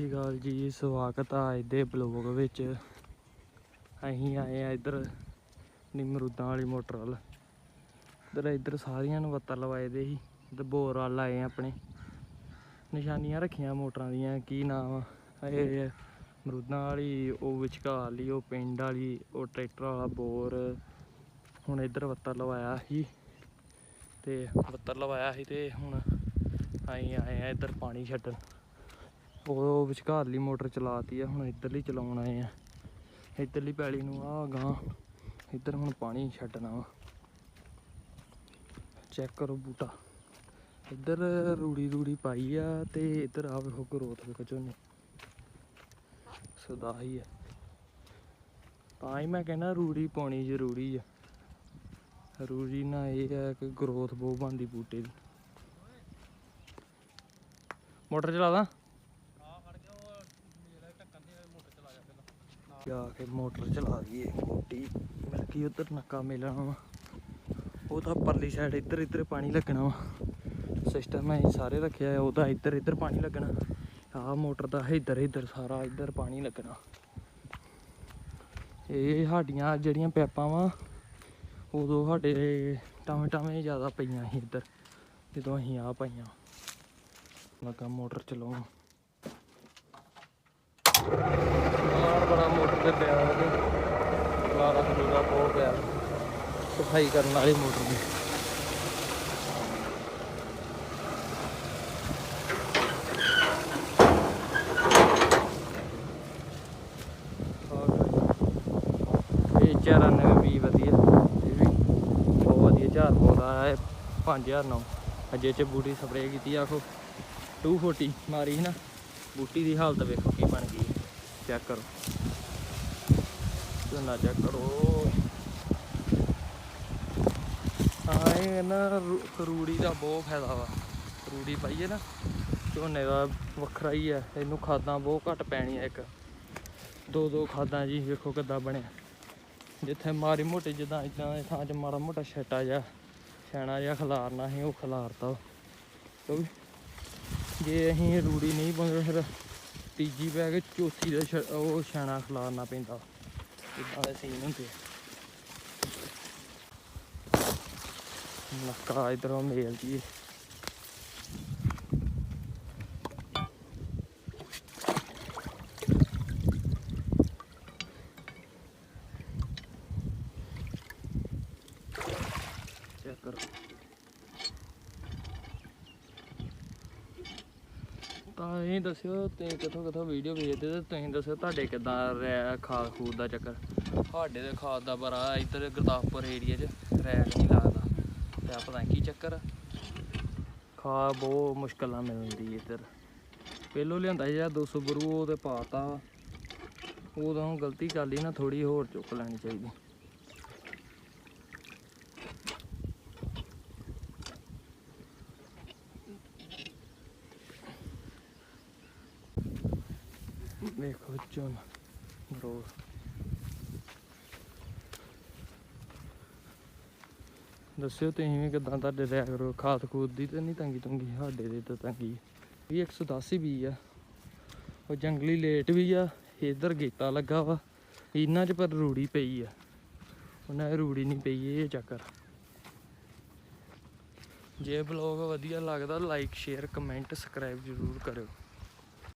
ਸ਼੍ਰੀ ਅਕਾਲ ਜੀ, ਸਵਾਗਤ ਆ ਅੱਜ ਦੇ ਬਲੌਗ ਵਿੱਚ। ਅਸੀਂ ਆਏ ਆ ਇੱਧਰ ਨਿਮਰੂਦਾਂ ਵਾਲੀ ਮੋਟਰ ਵੱਲ। ਇੱਧਰ ਇੱਧਰ ਸਾਰੀਆਂ ਨੂੰ ਵੱਤਰ ਲਵਾਏ ਦੇ ਸੀ ਤੇ ਬੋਰ ਵੱਲ ਆਏ ਆ ਆਪਣੇ। ਨਿਸ਼ਾਨੀਆਂ ਰੱਖੀਆਂ ਮੋਟਰਾਂ ਦੀਆਂ, ਕੀ ਨਾਮ ਆ? ਇਹ ਮਰੂਦਾਂ ਵਾਲੀ, ਉਹ ਵਿਚਕਾਰ ਵਾਲੀ ਉਹ ਪਿੰਡ ਵਾਲੀ, ਉਹ ਟਰੈਕਟਰ ਵਾਲਾ ਬੋਰ। ਹੁਣ ਇੱਧਰ ਵੱਤਰ ਲਵਾਇਆ ਸੀ ਤੇ ਵੱਤਰ ਲਵਾਇਆ ਸੀ ਤੇ ਹੁਣ ਅਸੀਂ ਆਏ ਆ ਇੱਧਰ ਪਾਣੀ ਛੱਡਣ। ਉਹ ਵਿਚਕਾਰਲੀ ਮੋਟਰ ਚਲਾਤੀ ਆ, ਹੁਣ ਇੱਧਰਲੀ ਚਲਾਉਣ ਆਏ ਆ। ਇੱਧਰਲੀ ਪੈਲੀ ਨੂੰ ਆ ਗਾਂ ਇੱਧਰ ਹੁਣ ਪਾਣੀ ਛੱਡਣਾ ਵਾ। ਚੈੱਕ ਕਰੋ ਬੂਟਾ। ਇੱਧਰ ਰੂੜੀ ਰੂੜੀ ਪਾਈ ਆ ਤੇ ਇੱਧਰ ਆ ਵੇਖੋ ਗਰੋਥ ਵੇਖੋ ਝੋਨੇ। ਸਦਾ ਹੀ ਆ। ਤਾਂ ਹੀ ਮੈਂ ਕਹਿੰਦਾ ਰੂੜੀ ਪਾਉਣੀ ਜ਼ਰੂਰੀ ਆ। ਰੂੜੀ ਨਾਲ ਇਹ ਹੈ ਕਿ ਗਰੋਥ ਬਹੁਤ ਬਣਦੀ ਬੂਟੇ ਦੀ। ਮੋਟਰ ਚਲਾ ਦਾਂ? ਜਾ ਕੇ ਮੋਟਰ ਚਲਾ ਦਈਏ, ਮੋਟੀ, ਮਿਲ ਗਈ ਉਧਰ ਨੱਕਾ ਮਿਲਣਾ ਵਾ। ਉਹ ਤਾਂ ਪਰਲੀ ਸਾਈਡ ਇੱਧਰ ਇੱਧਰ ਪਾਣੀ ਲੱਗਣਾ ਵਾ। ਸਿਸਟਮ ਹੈ ਸਾਰੇ ਰੱਖਿਆ ਆ ਉਹਦਾ ਇੱਧਰ ਇੱਧਰ ਪਾਣੀ ਲੱਗਣਾ। ਆਹ ਮੋਟਰ ਦਾ ਇੱਧਰ ਇੱਧਰ, ਸਾਰਾ ਇੱਧਰ ਪਾਣੀ ਲੱਗਣਾ। ਇਹ ਸਾਡੀਆਂ ਜਿਹੜੀਆਂ ਪੈਪਾਂ ਵਾ, ਉਦੋਂ ਸਾਡੇ ਟਾਵੇਂ ਟਾਵੇਂ ਜ਼ਿਆਦਾ ਪਈਆਂ ਸੀ ਇੱਧਰ, ਜਦੋਂ ਅਸੀਂ ਆ ਪਾਈਆਂ। ਲੱਗਾ ਮੋਟਰ ਚਲਾਉਣ। ਤੇ ਪਿਆ ਉਹਦੇ ਲਾਰਾ ਖਲੂਰਾ ਬਹੁਤ ਪਿਆ। ਸਫ਼ਾਈ ਕਰਨ ਵਾਲੀ ਮੋਟਰ ਦੀ। ਚਾਰਾਂ ਨੇ ਵੀ ਵਧੀਆ। ਇਹ ਵੀ ਬਹੁਤ ਵਧੀਆ। ਝਾੜ ਪਾਉਂਦਾ ਹੈ 5000 ਨੌ। ਅਜੇ ਚ ਬੂਟੀ ਸਪਰੇਅ ਕੀਤੀ ਆਖੋ। 240 ਮਾਰੀ ਸੀ ਨਾ। ਬੂਟੀ ਦੀ ਹਾਲਤ ਵੇਖੋ ਕੀ ਬਣ ਗਈ। ਚੈੱਕ ਕਰੋ। ਝੋਨਾ ਚੈੱਕ ਕਰੋ। ਹਾਂ, ਇਹ ਨਾ ਰੂ- ਰੂੜੀ ਦਾ ਬਹੁਤ ਫਾਇਦਾ ਵਾ। ਰੂੜੀ ਪਾਈਏ ਨਾ, ਝੋਨੇ ਦਾ ਵੱਖਰਾ ਹੀ ਹੈ ਇਹਨੂੰ ਖਾਦਾਂ ਬਹੁਤ ਘੱਟ ਪੈਣੀਆਂ ਇੱਕ। ਦੋ ਦੋ ਖਾਦਾਂ ਜੀ, ਵੇਖੋ ਕਿੱਦਾਂ ਬਣਿਆ। ਜਿੱਥੇ ਮਾਰੀ ਮੋਟੀ ਜਿੱਦਾਂ ਇਦਾਂ ਦੇ ਥਾਂ 'ਚ ਮਾੜਾ ਮੋਟਾ ਛੱਟਾ ਜਿਹਾ ਛੈਣਾ ਜਿਹਾ ਖਲਾਰਨਾ ਸੀ, ਉਹ ਖਲਾਰਤਾ ਕਿਉਂਕਿ ਜੇ ਅਸੀਂ ਰੂੜੀ ਨਹੀਂ ਪਾਉਂਦੇ, ਫਿਰ ਤੀਜੀ ਪੈ ਕੇ ਚੌਥੀ ਦਾ ਛ- ਉਹ ਛੈਣਾ ਖਲਾਰਨਾ ਪੈਂਦਾ। ਇਦਾਂ ਦੇ ਸੀਨ ਹੁੰਦੇ ਆ। ਨੱਕਾ ਇਧਰੋਂ ਮੇਲ ਜੀ ਚੈੱਕ ਕਰੋ ਤਾਂ ਇਹ ਦੱਸਿਓ ਤੁਸੀਂ ਕਿੱਥੋਂ ਕਿੱਥੋਂ ਵੀਡੀਓ ਵੇਚਦੇ ਤੇ ਤੁਸੀਂ ਦੱਸਿਓ ਤੁਹਾਡੇ ਕਿੱਦਾਂ ਰਿਹਾ, ਖਾਦ ਖੂਦ ਦਾ ਚੱਕਰ। ਸਾਡੇ ਦੇ ਖਾਦ ਦਾ ਬੜਾ ਇੱਧਰ ਗੁਰਦਾਸਪੁਰ ਏਰੀਆ 'ਚ ਰੈਕ ਨਹੀਂ ਲੱਗਦਾ। ਤੇ ਪਤਾ ਨੀ ਕੀ ਚੱਕਰ ਆ। ਖਾਦ ਬਹੁਤ ਮੁਸ਼ਕਲ ਨਾਲ ਮਿਲਦੀ ਇੱਧਰ। ਪਹਿਲੋਂ ਲਿਆਂਦਾ ਸੀ ਜਿਹੜਾ 200 ਬਰੂ, ਉਹ ਤੇ ਪਾਤਾ। ਉਦੋਂ ਗਲਤੀ ਕਰ ਲਈ ਨਾ ਥੋੜੀ ਹੋਰ ਚੁੱਕ ਲੈਣੀ ਚਾਹੀਦੀ। ਵੇਖੋ ਚੋਨ ਗਰੋ ਦੱਸਿਓ ਤੁਸੀਂ ਵੀ ਕਿਦਾਂ ਤੁਹਾਡੇ ਰਿਆ ਕਰੋ, ਖਾਦ ਖੂਦ ਦੀ ਤੇ ਨਹੀਂ ਤੰਗੀ ਤੁੰਗੀ, ਸਾਡੇ ਦੇ ਤਾਂ ਤੰਗੀ। ਵੀ 110 ਹੀ ਵੀ ਆ। ਉਹ ਜੰਗਲੀ ਲੇਟ ਵੀ ਆ, ਇਧਰ ਗੇਤਾ ਲੱਗਾ ਵਾ। ਇਹਨਾਂ 'ਚ ਪਰ ਰੂੜੀ ਪਈ ਆ। ਉਹਨਾਂ ਰੂੜੀ ਨਹੀਂ ਪਈ, ਇਹ ਚੱਕਰ। ਜੇ ਬਲੌਗ ਵਧੀਆ ਲੱਗਦਾ ਲਾਈਕ ਸ਼ੇਅਰ ਕਮੈਂਟ ਸਬਸਕ੍ਰਾਈਬ ਜ਼ਰੂਰ ਕਰਿਓ।